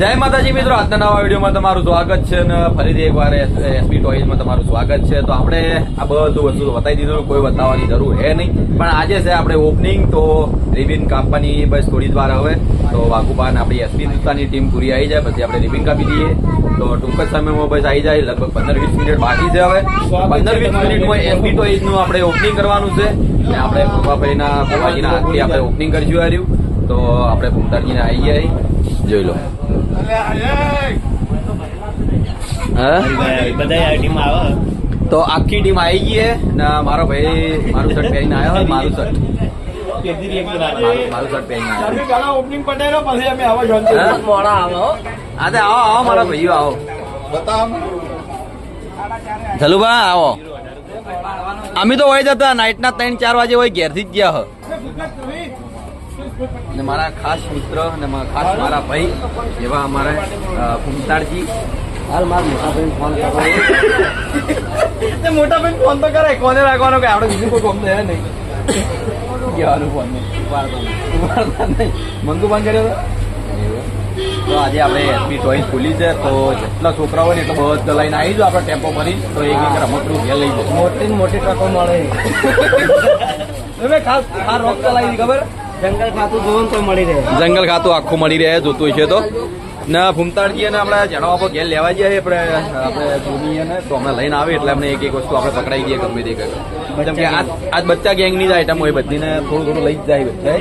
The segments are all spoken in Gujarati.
જય માતાજી મિત્રો, આજના નવા વિડીયોમાં તમારું સ્વાગત છે અને ફરીથી એકવાર એસપી ટોઈઝમાં તમારું સ્વાગત છે. તો આપણે આ બધું વસ્તુ બતાવી દીધું, કોઈ બતાવવાની જરૂર હે નહીં. પણ આજે છે આપણે ઓપનિંગ તો રિબિન કાપવાની બસ થોડી જ વાર હવે. તો વાઘુબાન આપણી એસપી દુસ્તાની ટીમ પૂરી આવી જાય, પછી આપણે રિબિન કાપી દઈએ તો ટૂંક જ સમયમાં બસ આવી જાય, લગભગ પંદર વીસ મિનિટ બાકી છે હવે. પંદર વીસ મિનિટમાં એસપી ટોઈઝનું આપણે ઓપનિંગ કરવાનું છે. અને આપણે ભૂપાભાઈના ભૂપાજીના હાથથી આપણે ઓપનિંગ કરશું આવ્યું તો આપણે ભૂમતાજીને આવી જાય જોઈ લો. તો આખી ટીમ આવી ગઈ ને મારો ભાઈ મારું શર્ટ પહેરીને આવ્યો મારું શર્ટ. અમે આવો આવે હા. તે આવો આવો મારા આવો. અમે તો હોય જતા નાઇટના ત્રણ ચાર વાગે હોય ઘેરથી જ ગયા હ. ને મારા ખાસ મિત્ર અને ખાસ મારા ભાઈ એવા અમારા ભૂમતાળજી. ફૂમતાડજી હાલ મારા મોટાભાઈ ફોન કરો. મોટા ભાઈ ફોન તો કરાય કોને રાખવાનો કે આપણે બીજું કોઈ કોમ તો નહીં. કહેવાનું ફોન નહીં. મંગુ કર્યો તો? આજે આપણે એસપી ટોઈસ ખુલી છે તો જેટલા છોકરાઓ ને એટલો બધા લઈને આવી જાઓ આપણે ટેમ્પો ભરી તો એક એક રમકડું ઘેર લઈ જશે મોટી મોટી ટ્રકો મળે. તમે ખાસ આ રોક ચલાવી ખબર? જંગલ ખાતું જોવું તો મળી રહે. જંગલ ખાતું આખું મળી રહે જોતું છે તો. ના ભૂમતાળજી અને આપણે જણાવવા પર ઘેર લેવા જઈએ આપણે આપણે ને તો અમે લઈને આવે એટલે અમને એક એક વસ્તુ આપણે પકડાઈ દઈએ ગમે તે કરે. જેમ કે આજ આજ બચ્ચા ગેંગની જ આઈટમ હોય બધીને થોડું થોડું લઈ જ જાય બધા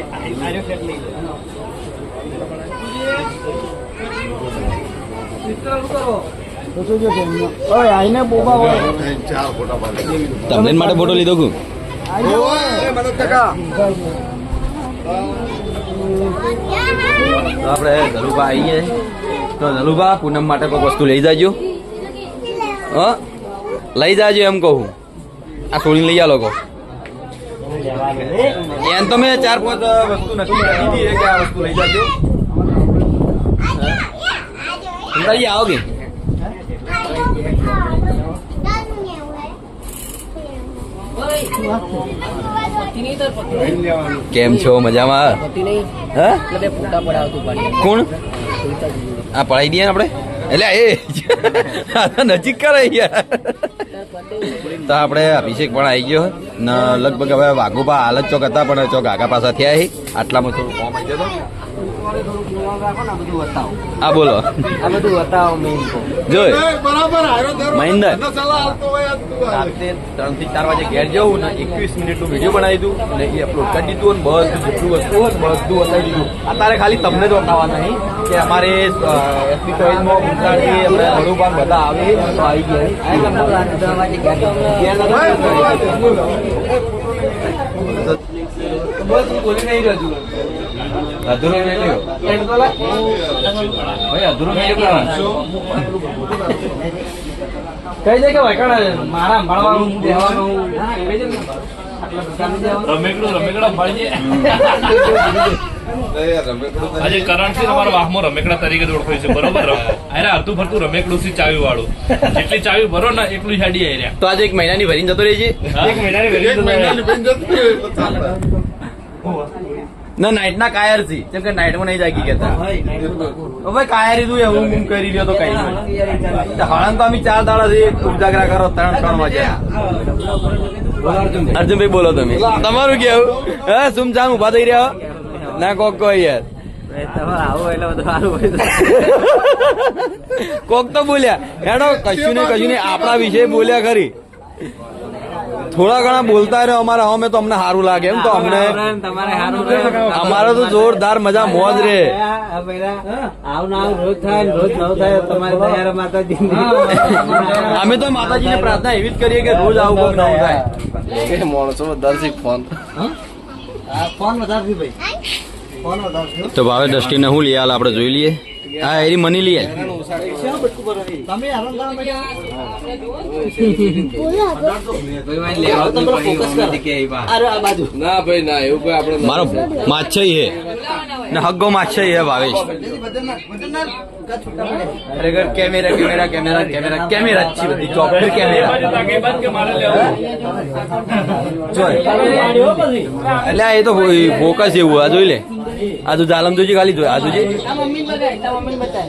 તમને માટે ફોટો લીધો કુ. તો આપણે ધલુભા આવીએ. તો ધલુભા પૂનમ માટે કોઈ વસ્તુ લઈ જાજો. હ? લઈ જાજો એમ કહું. આ છોડીને લઈ આ લોકો એમ તો મેં ચાર પાંચ વસ્તુ નક્કી કરી દીધી છે કે આ વસ્તુ લઈ જાજો. સમજાઈ આવો કે કેમ છો? મજામાં? કોણ? આ પડાઈ દઈએ આપણે? એટલે એ. નજીક કરે યાર. તો આપણે અભિષેક પણ આવી ગયો. લગભગ હવે વાઘુબા હાલ જ ચોક હતા, પણ ચોક આગા પાછા થયા આટલામાં થોડું ફોર્મ આવી જતો. આ બોલો. આ બધું બતાવો મેઇન જોઈ. મહિન્દર. ત્રણથી ચાર વાગે ઘેર જવું ને એકવીસ મિનિટનું વીડિયો બનાવી દઉં અને એ અપલોડ કરી દીધું અને બધું જેટલું વસ્તુ હોય બધું બતાવી દીધું. અત્યારે ખાલી તમને જ બતાવવા નહીં કે અમારે એસપી ચોઈસમાં ઉંચાડી આપણે વડુભાગ બધા આવે તો આવી ગયા બસ હું બોલી નહીં રહ્યો છું. અધૂરો નહીં ભાઈ અધૂરો રહ્યો કઈ દે કે વૈકણ મારા ભણવાનું દેવાનું કઈ જાય રમેકડું રમેકડા ફાળી આજે કરણસિંહ અમારા વાહમાં રમેકડા તરીકે ઓળખાય છે બરોબર? અરે અડધું ફરતું રમેકડું થી ચાવી વાળું. જેટલી ચાવી ભરો ને એટલું છાડી આવી રહ્યા. તો આજે એક મહિનાની ભરીને જતો રહેજે એક મહિનાની ના નાઈટ ના કાયરથી કેમ કે નાઈટમાં નહીં જાગી ગયા ભાઈ કાયર તું એવું હું કરી રહ્યો તો કઈ નહીં. હળંગ તો અમે ચાર દાડા થી ઉજાગરા કરો ત્રણ ત્રણ વાગે. અર્જુનભાઈ. બોલો તમે. તમારું કેવું? હે સુમ જામ ઊભા થઈ રહ્યા ના કોક કોઈ યાર. કોક તો બોલ્યા હેડો કશું ને કશું ને આપણા વિશે બોલ્યા ખરી. થોડા ઘણા બોલતા રહ્યો અમારા અમે તો અમને સારું લાગે. એમ તો અમને અમારે તો જોરદાર મજા મોજ રે. અમે તો માતાજીને પ્રાર્થના એવી જ કરીએ કે રોજ આવું કોક નવું થાય. માણસો વધારથી ભાઈ. ફોન વધારથી તો ભાવે દ્રષ્ટિને હું લઈ આલ આપણે જોઈ લઈએ. હા એરી મની લઈ આલ. તમે આરામ કરો અરે આ બાજુ ના ભાઈ ના એવું કોઈ આપણે મારો માછઈ હે. ને હગ્ગો માછઈ હે ભાવેશ. ખરેખર camera camera camera camera camera જ છે બધી ચોકલેટ કેમેરા. એટલે આ એ તો ફોકસ એવું આ જોઈ લે. આ તું જાલમ જોજી ખાલી જોઈ આ જોજે. તા મમ્મી બતાય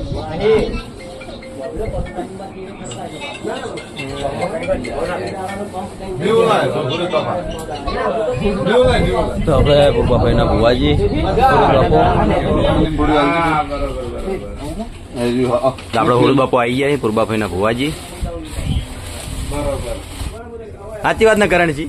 તો આપણે પૂર્વાભાઈ ના ભુવાજી આપણે આપડે હોળ બાપુ આવી ગયા પૂર્વાભાઈ ના ભુવાજી. સાચી વાત ના કરણજી?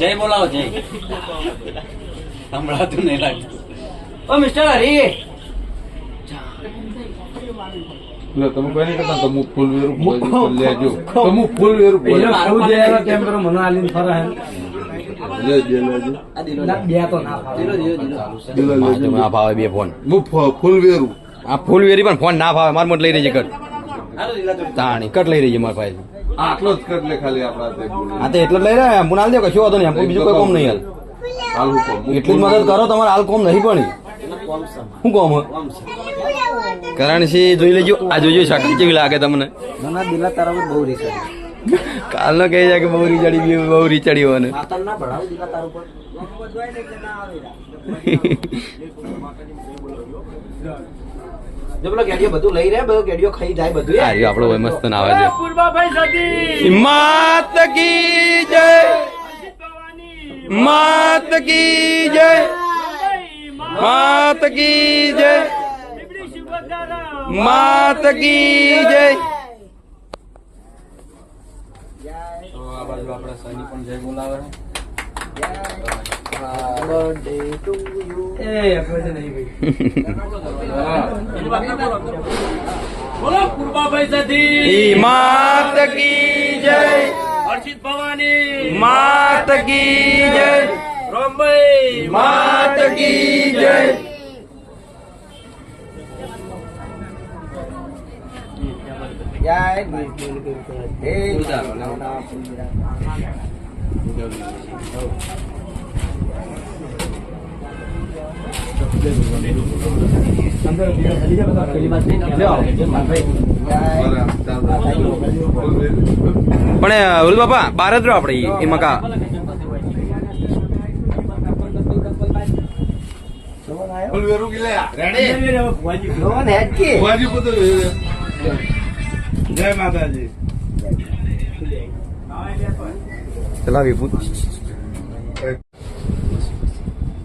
જય બોલાવો જય સંભળાતું નહીં લાગતું ઓ મિસ્ટર હરી તમે કોઈ નહીં કરતા તમે ફૂલ વેરું ફૂલ લેજો તમે ફૂલ વેરું પેલો આવું જે આવ્યો કેમ કરો મને આલીને ફરે હે લેજો લેજો ના, બે તો ના ફાવે. દિલો લેજો આ ભાવે બે ફોન હું ફ- ફૂલ વેરું આ ફૂલ વેરી પણ ફોન ના ભાવે માર મત લઈ રહી છે કટ તાણી કટ લઈ રહી છે મારા પાસે આટલો જ કર લે ખાલી આપણા હા આ તો એટલે લઈ રહ્યા એમ હાલ દે કશું વાંધો નહીં એમ બીજું કોઈ કોમ નહીં હાલ. એટલી જ મદદ કરો તમારે હાલ કોમ નહીં પણ. શું કોમ? કરણસિંહ જોઈ લેજો. આ જોજો શકલ કેવી લાગે તમને? મને દિલા તારા પર બહુ રીસ કાલનો કહે છે કે બહુ રીચડી બી બહુ રીચડી માતા ના તારા પર જો પેલો ગેડિયો બધું લઈ રહ્યા બધો ગેડિયો ખાઈ જાય બધું આ રહ્યો આપણો ભાઈ મસ્ત ના આવે છે હિમ્મત કી જય. માત કી જય. માત કી જય. માત કી જય. બોલાવે આપણે બોલો પૂર્વાભાઈ સતી હિમ્મત કી જય. હર્ષિત ભવાની. માત કી જય. રોમભાઈ. માત કી જય. જય પણ ઓલું બાપા બાર જ રહો આપણે. એમાં કા જય માતાજી. ચલાવી પૂત કાચર પેલું બદલ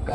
નાઈ દે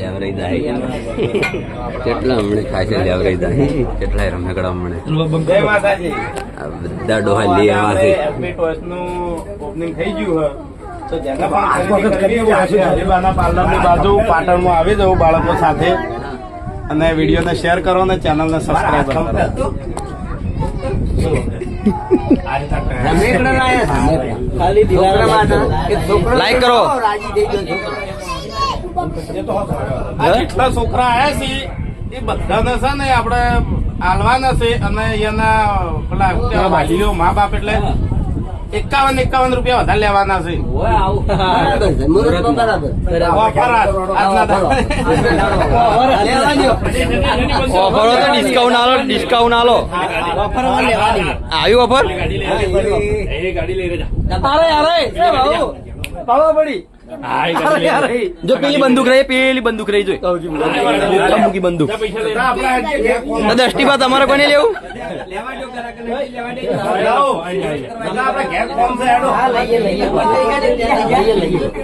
લેવરાઈ જાય. કેટલા હમણે ખાસે લેવરાઈ જાય. કેટલાય રમેકડા હમણે. બધા ડોહા લઈ આવ્યા છે. ઓપનિંગ થઈ ગયું હે તો જેને પણ ખરીદી કરવી હોય છે. હરીબાના પાર્લરની બાજુ પાટણમાં આવી જવું બાળકો સાથે અને વિડીયોને શેર કરો. અને ચેનલને સબસ્ક્રાઈબ કરો લાઈક કરો. ગયો છોકરો આયા છે? એ બધાને છે ને આપણે આલવાના છે અને એના પેલા વાલીઓ મા બાપ એટલે એકાવન એકાવન રૂપિયા વધારે લેવાના છે. આવું. ઓફર તો ડિસ્કાઉન્ટ આલો ડિસ્કાઉન્ટ આલો. આવ્યું ઓફર? ગાડી લઈ રહ્યા એ ગાડી. લઈ રે જા અરે અરે પડી. જો પેલી બંદૂક રહી પેલી બંદૂક રહી જોઈ. મૂકી બંદૂક. દ્રષ્ટિભા તમારે કોને લેવું?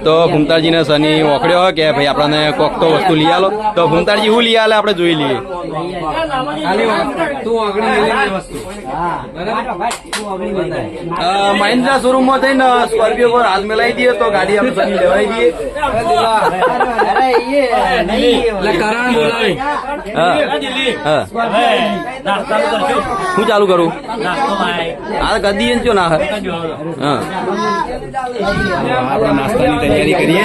તો ભૂમતાજીને શનિ ઓકળ્યો કે ભાઈ આપણને કોક તો વસ્તુ લઈ આલો? તો ભૂમતાજી હું લઈ આલે આપણે જોઈ લઈએ. મહિન્દ્રા શોરૂમમાં થઈને સ્કોર્પિયો પર હાથ મેલાવી દઈએ તો ગાડી આપણે શનિ કરણ બોલાવે. હા. હા. શું ચાલુ કરું? આ ને ચો ના હા. આપણે નાસ્તાની તૈયારી કરીએ.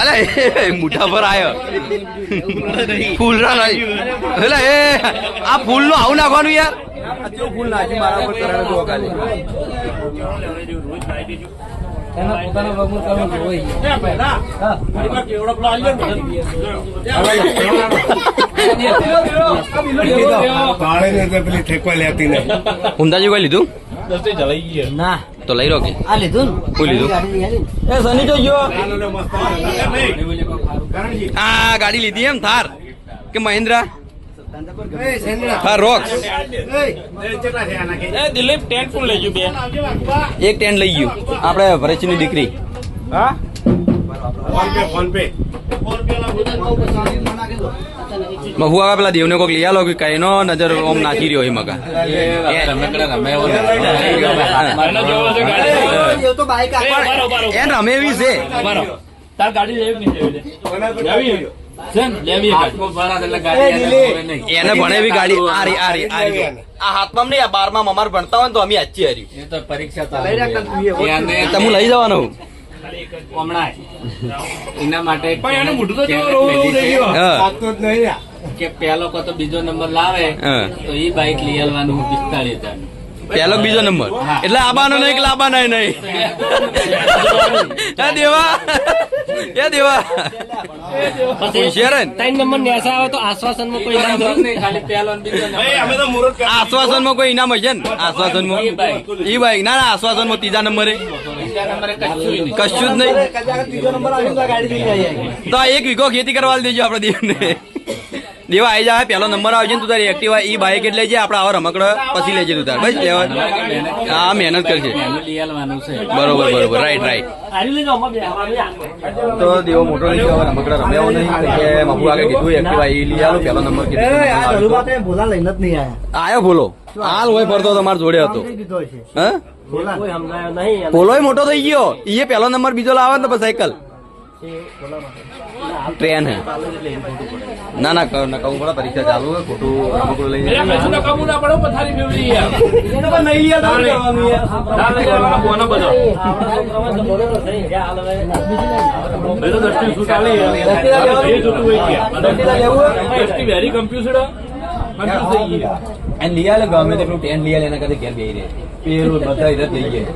અલે પર આવ્યો ફૂલ એટલે એ આ ફૂલનું આવું નાખવાનું યાર. ફૂલ નાખી મારા પર એના પોતાના પગમાં તમે જોઈ કોઈ લીધું. ના. તો લઈ રોકી. કે આ લીધું ને? લીધું? ગાડી લઈ આલી ને. એ સની ગયો. આ ગાડી લીધી એમ થાર. કે મહિન્દ્રા? થાર રોક્સ એ દિલીપ ટેન્ટ પણ લઈ ગયું બે એક ટેન્ટ લઈ ગયું આપણે ભરેચની દીકરી મહુઆ આવે પેલા દેવને કોક લઈ આલો કે કઈ નો નજર ઓમ નાખી રહ્યો એ મગા એનો જેવો છે ગાડી એવું તો બાઈક એ, ઊભા રહો, ઊભા રહો. એ રમે એવી છે તાર ગાડી લેવી નહીં લેવી લેવી છે ને? લેવી એને ભણે ગાડી. આ રી આ આ હાથમાં નહીં આ બારમાં અમાર ભણતા હોય તો અમે આચી હાર્યું તમે લઈ જવાનો એના માટે પણ એનું મોઢું તો. હા. કે પેલો કો તો બીજો નંબર લાવે તો એ બાઈક લઈ આવવાનું પિસ્તાળીસ હજાર પેલો બીજો નંબર. એટલે આબાનો નહીં કે લાબાનો નહીં. એ દેવા? દેવા? હે ત્રણ નંબર નેસા આવે તો આશ્વાસનમાં કોઈ ઇનામ નહીં ખાલી પેલો બીજો નંબર. આશ્વાસનમાં કોઈ ઇનામ હશે ને? આશ્વાસનમાં. માં. ઈ બાઈક ના ના આશ્વાસનમાં ત્રીજા નંબરે. કશું જ નહીં. તો એક વીઘો ખેતી કરવા દેજો આપણે દેવને. દેવા આવી જાય પેલો નંબર આવજે ને તું તારી એક્ટિવા ઈ બાઈક એટલે જે આપણે આવા રમકડો પછી લેજે તું તાર. બસ લેવા. હા મહેનત કરશે એનું લઈ આવવાનું છે. બરોબર બરોબર રાઈટ રાઈટ તો દેવો મોટો લઈ ગયો રમકડા રમ્યાવો નહીં. કે મફુ આગળ કીધું એક્ટિવા ઈ લઈ આલો પેલો નંબર કીધું ભોલા લઈને જ નહીં આયા. આયો ભોલો હાલ હોય ફરતો તમારા જોડે હતો. હા? કોઈ સમજાયો મોટો થઈ ગયો. ઈએ પેલો નંબર બીજો લાવે ને તો પછી સાયકલ. ટ્રેન હે. ના ના કહું ના કહું પડે પરીક્ષા ચાલુ હે ખોટું રમકડું લઈ થઈ. એને ગમે તેટલું ટેન લઈ આલે એના કરતા ઘેર બેહી રહે. પેલું બધા લઈ ગયા.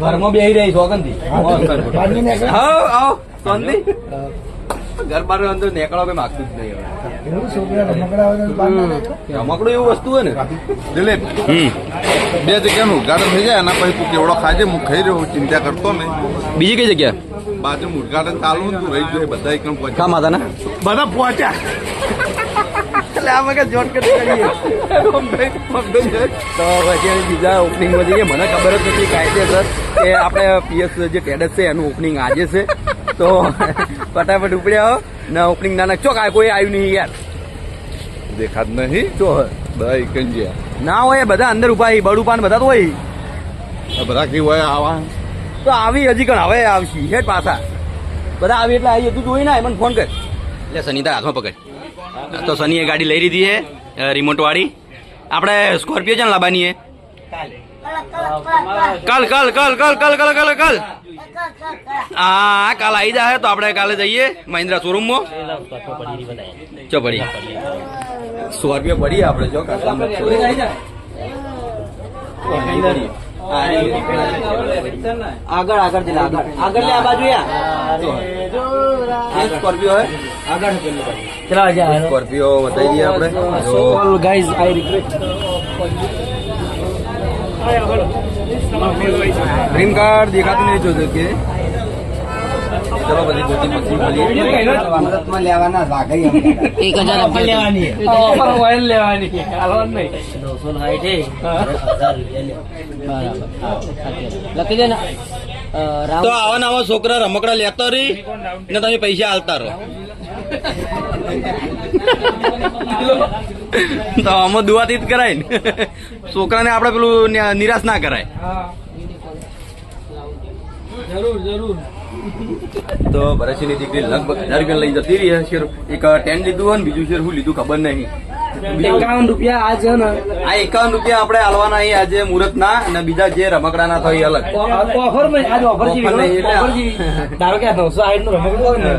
ઘરમાં બેહી રહી આવો આવો. શાંતિ ઘર બાર અંદર નીકળવા કોઈ માગતું જ નહીં રમકડું એવું વસ્તુ હોય ને. દિલીપ. હમ. બે જગ્યાનું ઉદઘાટન થઈ જાય એના પછી તું કેવડો ખાજે હું ખાઈ રહ્યો ચિંતા કરતો ને બીજી કઈ જગ્યા? બાજુ ઉદઘાટન ચાલુ હતું, તું રહી ગયો બધા એકમ પહોંચ્યા. માતા ના બધા પહોંચ્યા. એટલે આ મગજ જોટ કરીએ તો પછી બીજા ઓપનિંગમાં જઈએ. મને ખબર જ નથી કાયદેસર કે આપણે પીએસ જે ટેડસ છે એનું ઓપનિંગ આજે છે. તો ફટાફટ ઉપડ્યા ને ઓપનિંગ નાના ચોક આ કોઈ આવ્યું નહીં યાર. દેખાત નહીં? ચો બધા એકમ ના હોય બધા અંદર ઊભા છે, બડુપાન બધા તો હોય. બધા કેવું હોય આવા? તો આવી હજી કણ હવે આવશી હેઠ પાછા. બધા આવી એટલે આવી તું જોઈ ના મને ફોન કર. એટલે સનીતા હાથમાં પકડ. તો સનીએ ગાડી લઈ લીધી છે રિમોટ વાળી. આપણે સ્કોર્પિયો છે ને લાવવાની છે કાલ. કાલ કાલ કાલ કાલ કાલ કાલ કાલ હા કાલ આવી જાય તો આપણે કાલે જઈએ મહિન્દ્રા શોરૂમમાં ચો પડી સ્કોર્પિયો પડી આપણે જો આગળ આગળ જઈ લે, આગળ આગળ લે આ બાજુ યા સ્કોર્પિયો હે આગળ ચલા જા સ્કોર્પિયો બતાવી દઈએ આપણે જો all guys I regret dream card દેખાતું નહીં જોતું કે. ચલો પછી જોતી પછી મળીએ. મુહૂર્તમાં લેવાના લાગે એક હજાર લેવાની. ઓફર મોબાઈલ લેવાની. હાલવાનું નહીં. નવસો સાઠ લખી દે ને. તો આવા નવા છોકરા રમકડા લેતો રહી ને તમે પૈસા આલતા રહો. તો આમાં દુવાથી જ કરાય ને. છોકરાને આપણે પેલું નિરાશ ના કરાય. જરૂર જરૂર. તો ભરતસિંહની દીકરી લગભગ હજાર રૂપિયા લઈ જતી રહી છે એક ટેન લીધું હોય ને બીજું શેર શું લીધું ખબર નહીં. એકાવન રૂપિયા આ છે ને. આ એકાવન રૂપિયા આપણે આલવાના અહીં આજે મુહૂર્ત ના અને બીજા જે રમકડા ના થાય અલગ. ઓફર આજ ઓફર જેવી એટલે- ધારો કે નવસો સાઈડનું રમકડું હોય ને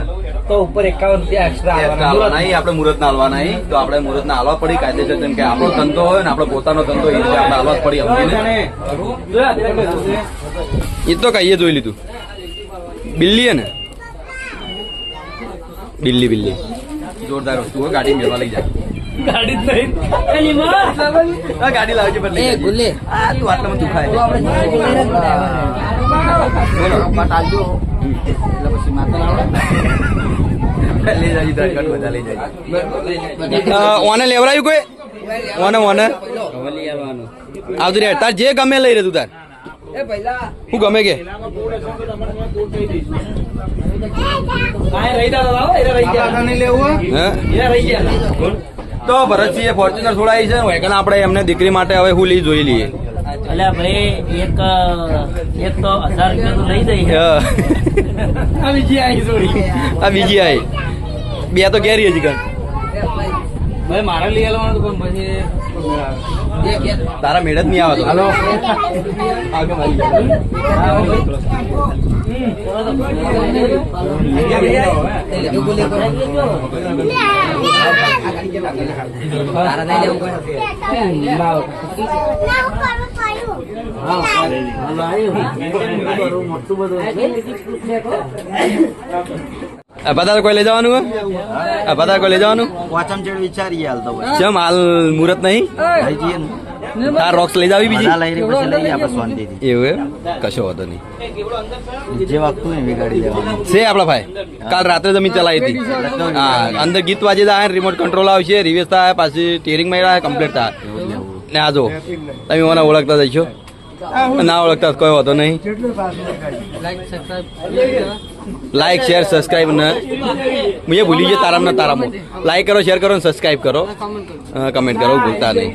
તો ઉપર એકાવન એક્સ્ટ્રા આલવાના આપણે મુહૂર્ત ના નહીં. તો આપણે મુહૂર્ત ના હાલવા પડી કાયદેસર જેમ કે આપણો ધંધો હોય ને આપણો પોતાનો ધંધો એ રીતે આપણે હાલવા પડી સમજીને. એ તો કહીએ જોઈ લીધું. બિલ્લી હે ને? બિલ્લી બિલ્લી. જોરદાર વસ્તુ હોય ગાડી મેળવા લઈ જાય. ગાડી જ નહીં. હા, ગાડી લાવજે પણ આ તું આટલામાં તું ખાય લઈ જાય તો ઘણું લઈ જાય ઓને લેવરાયું કોઈ? ઓને ઓને. આવતી રે તાર જે ગમે લઈ રે તું તાર. હું ગમે કે? રહી ગયા એ રહી ગયા હે એ રહી ગયા તો ભરતસિંહ ફોર્ચ્યુનર છોડાવી છે વેગન આપણે એમને દીકરી માટે હવે હું લઈ જોઈ લઈએ. અલ્યા ભાઈ એક એક તો હજાર રૂપિયા તો લઈ દઈ આ બીજી આવી આ બીજી આવી બે તો કેરી હજી કણ. ભાઈ મારે લઈ આવવાનું પણ પછી તારા મેળ જ નહીં આવે તો. હાલો. જાય. આ કોઈ લઈ જવાનું હે? આ કોઈ લઈ જવાનું? વાચમ ચેડ વિચારીએ હાલ તો ચમ હાલ મુહૂર્ત નહીં? તાર રોક્સ લઈ જાવી બીજી? લઈ રહી પછી લઈ આપણે શાંતિથી. એવું એમ? કશો વાંધો નહીં. જે વાગતું હોય બિગાડી ગાડી છે આપણા ભાઈ. કાલ રાત્રે જમીન ચલાવી હતી. હા અંદર ગીત વાજે થાય રિમોટ કંટ્રોલ આવશે રિવેસ થાય પાછી સ્ટીરિંગમાં કમ્પ્લીટ થાય. ને આ જો તમે મને ઓળખતા જઈશો ના ઓળખતા કોઈ વાંધો નહીં. લાઈક શેર સબસ્ક્રાઇબ ને મુझे ભૂલી ગયો તારામ ના તારામાં. લાઈક કરો શેર કરો ને સબસ્ક્રાઇબ કરો. કમેન્ટ કરો ભૂલતા નહીં.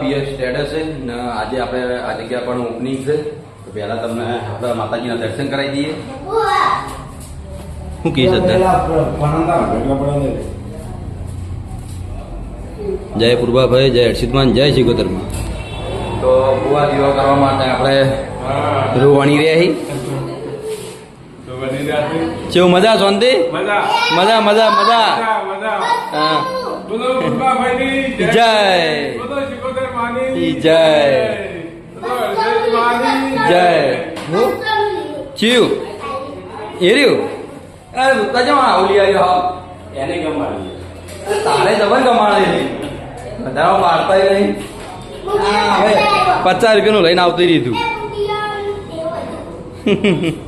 પીએસ સ્ટેટસ છે ને આજે આપણે આ જગ્યા પણ ઓપનિંગ છે. તો પહેલા તમને આપણા માતાજીના દર્શન કરાવી દઈએ. શું કહીશ જય પૂર્વાભાઈ જય હર્ષિતમાન જય શ્રી શિકોતરમાં તો ભૂવા દીવા કરવા માટે આપણે રૂવાણી રહ્યા છીએ કેવું મજા શાંતિ? મજા. મજા મજા હા. જય જય. જય. હું? ચિયું. એ રહ્યું? અરે તું જમા આવલી આવ્યો હા. એને ગમાડી. તારે જબર ગમાડે બધા મારતા નહીં. પચાસ રૂપિયાનું લઈને આવતી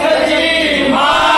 Jai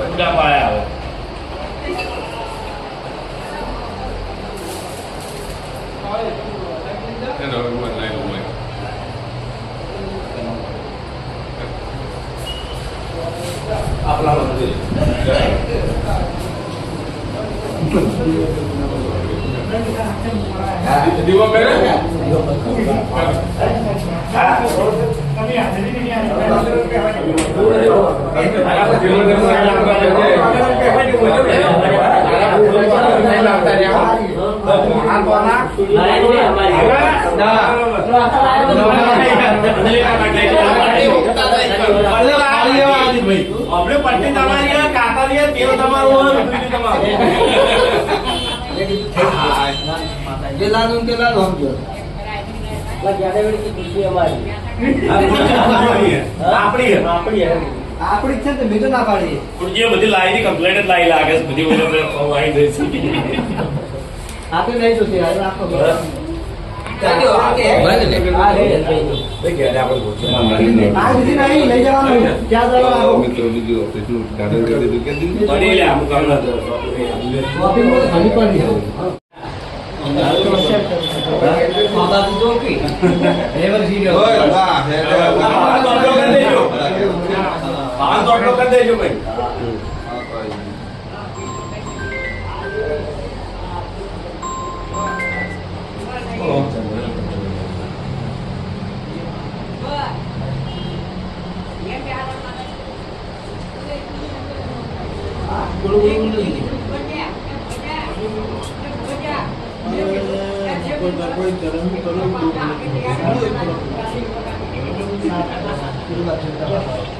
પૂરા પાયા આવે એનો ભગવાન લાગ્યો હોય દીવો કરે આપણે પટ્ટી તમારી છે, કાતરી છે, તેલ તમારું હોય, બધું તમારું. ખુરશી આપણી છે. આપણી છે. આપડી જ છે ને તો બીજું ના પાડીએ ખુરશીઓ બધી લાવી કમ્પ્લેટ જ લાવી લાગે છે. બધી આવી જઈ છે. આ તો નહીં જોતી આ રાખો. કરી દીધું કે દીધું બની લે અમુક કામ ના શોપિંગમાં તો ઘણી પડી ઓય, વાહ, હે, હે, પાંચ ઓટલો કરી દેજો. પાંચ ઓટલો કરી દેજો ભાઈ કોઈ